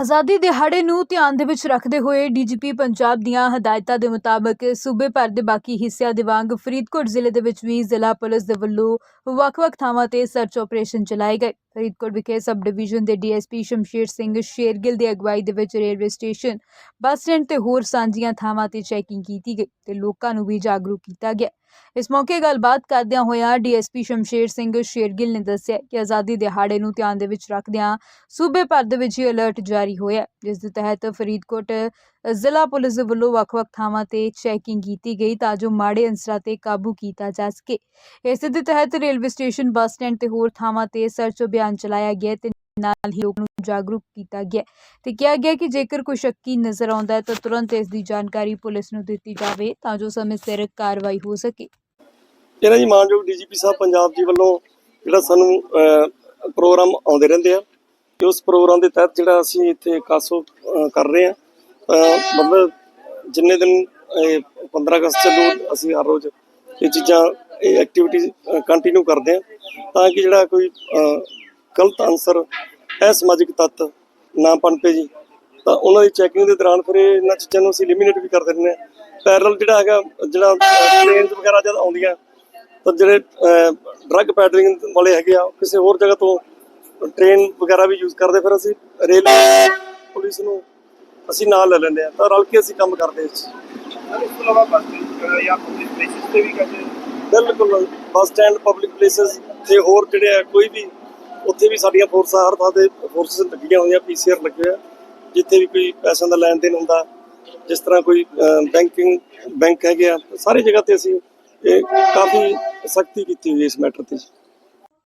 ਆਜ਼ਾਦੀ ਦਿਹਾੜੇ ਨੂੰ ਧਿਆਨ ਦੇ ਵਿੱਚ ਰੱਖਦੇ ਹੋਏ ਡੀਜੀਪੀ ਪੰਜਾਬ ਦੀਆਂ ਹਦਾਇਤਾਂ ਦੇ ਮੁਤਾਬਕ ਸੂਬੇ ਭਰ ਦੇ ਬਾਕੀ ਹਿੱਸਿਆਂ ਦੇ ਵਾਂਗ ਫਰੀਦਕੋਟ ਜ਼ਿਲ੍ਹੇ ਦੇ ਵਿੱਚ ਵੀ ਜ਼ਿਲ੍ਹਾ ਪੁਲਿਸ ਦੇ ਵੱਲੋਂ ਵੱਖ-ਵੱਖ ਥਾਵਾਂ ਤੇ ਸਰਚ ਆਪਰੇਸ਼ਨ ਚਲਾਏ ਗਏ। ਫਰੀਦਕੋਟ ਵਿਖੇ ਸਬ ਡਿਵੀਜ਼ਨ ਦੇ ਡੀਐਸਪੀ ਸ਼ਮਸ਼ੀਰ ਸਿੰਘ ਸ਼ੇਰਗਿੱਲ ਦੀ ਅਗਵਾਈ ਦੇ ਵਿੱਚ ਰੇਲਵੇ ਸਟੇਸ਼ਨ, ਬੱਸ ਸਟੈਂਡ ਤੇ ਹੋਰ ਸਾਂਝੀਆਂ ਥਾਵਾਂ ਤੇ ਚੈਕਿੰਗ ਕੀਤੀ ਗਈ ਤੇ ਲੋਕਾਂ ਨੂੰ ਵੀ ਜਾਗਰੂਕ ਕੀਤਾ ਗਿਆ। ਇਸ ਮੌਕੇ ਗੱਲਬਾਤ ਕਰਦਿਆਂ ਹੋਇਆਂ ਡੀਐਸਪੀ ਸ਼ਮਸ਼ੇਰ ਸਿੰਘ ਸ਼ੇਰਗਿੱਲ ਨੇ ਦੱਸਿਆ ਕਿ ਆਜ਼ਾਦੀ ਦਿਹਾੜੇ ਨੂੰ ਧਿਆਨ ਦੇ ਵਿੱਚ ਰੱਖਦਿਆਂ ਸੂਬੇ ਭਰ ਦੇ ਵਿੱਚ ਅਲਰਟ ਜਾਰੀ ਹੋਇਆ ਜਿਸ ਦੇ ਤਹਿਤ ਫਰੀਦਕੋਟ ਜ਼ਿਲ੍ਹਾ ਪੁਲਿਸ ਵੱਲੋਂ ਵੱਖ-ਵੱਖ ਥਾਵਾਂ ਤੇ ਚੈਕਿੰਗ ਕੀਤੀ ਗਈ ਤਾਂ ਜੋ ਮਾੜੇ ਅੰਸਰਾਂ ਤੇ ਕਾਬੂ ਕੀਤਾ ਜਾ ਸਕੇ। ਇਸ ਦੇ ਤਹਿਤ ਰੇਲਵੇ ਸਟੇਸ਼ਨ, ਬੱਸ ਸਟੈਂਡ ਤੇ ਹੋਰ ਥਾਵਾਂ ਤੇ ਸਰਚ ਅਭਿਆਨ ਚਲਾਇਆ ਗਿਆ ਤੇ ਨਾਲ ਹੀ ਲੋਕਾਂ ਨੂੰ ਜਾਗਰੂਕ ਕੀਤਾ ਗਿਆ ਤੇ ਕਿਹਾ ਗਿਆ ਕਿ ਜੇਕਰ ਕੋਈ ਸ਼ੱਕੀ ਨਜ਼ਰ ਆਉਂਦਾ ਹੈ ਤਾਂ ਤੁਰੰਤ ਇਸ ਦੀ ਜਾਣਕਾਰੀ ਪੁਲਿਸ ਨੂੰ ਦਿੱਤੀ ਜਾਵੇ ਤਾਂ ਜੋ ਸਮੇਂ ਸਿਰ ਕਾਰਵਾਈ ਹੋ ਸਕੇ। ਇਹਨਾਂ ਜੀ ਮਾਨਯੋਗ ਡੀਜੀਪੀ ਸਾਹਿਬ ਪੰਜਾਬ ਜੀ ਵੱਲੋਂ ਜਿਹੜਾ ਸਾਨੂੰ ਪ੍ਰੋਗਰਾਮ ਆਉਂਦੇ ਰਹਿੰਦੇ ਆ ਤੇ ਉਸ ਪ੍ਰੋਗਰਾਮ ਦੇ ਤਹਿਤ ਜਿਹੜਾ ਅਸੀਂ ਇੱਥੇ ਕਾਸੋ ਕਰ ਰਹੇ ਆ ਮਤਲਬ ਜਿੰਨੇ ਦਿਨ 15 ਅਗਸਤ ਚੱਲੂ ਅਸੀਂ ਹਰ ਰੋਜ਼ ਇਹ ਚੀਜ਼ਾਂ ਇਹ ਐਕਟੀਵਿਟੀ ਕੰਟੀਨਿਊ ਕਰਦੇ ਆ ਤਾਂ ਕਿ ਜਿਹੜਾ ਕੋਈ ਅਹ, ਗਲਤ ਅਨਸਰ ਅਸਮਾਜਿਕ ਤੱਤ ਨਾ ਪਨਪੇ ਜੀ ਤਾਂ ਉਹਨਾਂ ਦੀ ਚੈਕਿੰਗ ਦੇ ਦੌਰਾਨ ਫਿਰ ਇਹ ਇਹਨਾਂ ਚੀਜ਼ਾਂ ਨੂੰ ਅਸੀਂ ਐਲੀਮੀਨੇਟ ਵੀ ਕਰ ਦਿੰਦੇ ਹਾਂ ਪੈਰਲ ਜਿਹੜਾ ਹੈਗਾ ਜਿਹੜਾ ਟ੍ਰੇਨਸ ਵਗੈਰਾ ਜਦ ਆਉਂਦੀਆਂ ਤਾਂ ਜਿਹੜੇ ਡਰੱਗ ਪੈਡਲਿੰਗ ਵਾਲੇ ਹੈਗੇ ਆ ਕਿਸੇ ਹੋਰ ਜਗ੍ਹਾ ਤੋਂ ਟ੍ਰੇਨ ਵਗੈਰਾ ਵੀ ਯੂਜ਼ ਕਰਦੇ ਫਿਰ ਅਸੀਂ ਰੇਲ ਪੁਲਿਸ ਨੂੰ ਅਸੀਂ ਨਾਲ ਲੈ ਲੈਂਦੇ ਆ ਤਾਂ ਰਲ ਕੇ ਅਸੀਂ ਕੰਮ ਕਰਦੇ ਇਸ 'ਚ। ਸਰ ਇਸ ਤੋਂ ਇਲਾਵਾ ਬੱਸ ਸਟੈਂਡ ਜਾਂ ਪਬਲਿਕ ਪਲੇਸਿਸ ਤੇ ਵੀ ਕਰਦੇ ਹੋ? ਬਿਲਕੁਲ ਬੱਸ ਸਟੈਂਡ ਪਬਲਿਕ ਪਲੇਸਸ ਤੇ ਹੋਰ ਜਿਹੜੇ ਆ ਕੋਈ ਵੀ ਜਿੱਥੇ ਵੀ ਸਾਡੀਆਂ ਫੋਰਸਾਂ ਹਰ ਥਾਂ ਤੇ ਫੋਰਸਸ ਲੱਗੀਆਂ ਹੋਈਆਂ ਪੀਸੀਆਰ ਲੱਗੇ ਹੋਏ ਆ। ਜਿੱਥੇ ਵੀ ਕੋਈ ਪੈਸਿਆਂ ਦਾ ਲੈਣ ਦੇਣ ਹੁੰਦਾ, ਜਿਸ ਤਰ੍ਹਾਂ ਕੋਈ ਬੈਂਕਿੰਗ ਬੈਂਕ ਹੈਗੇ ਆ, ਸਾਰੀ ਜਗ੍ਹਾ ਤੇ ਅਸੀਂ ਇਹ ਕਾਫੀ ਸਖਤੀ ਕੀਤੀ ਹੋਈ ਹੈ ਇਸ ਮੈਟਰ ਤੇ।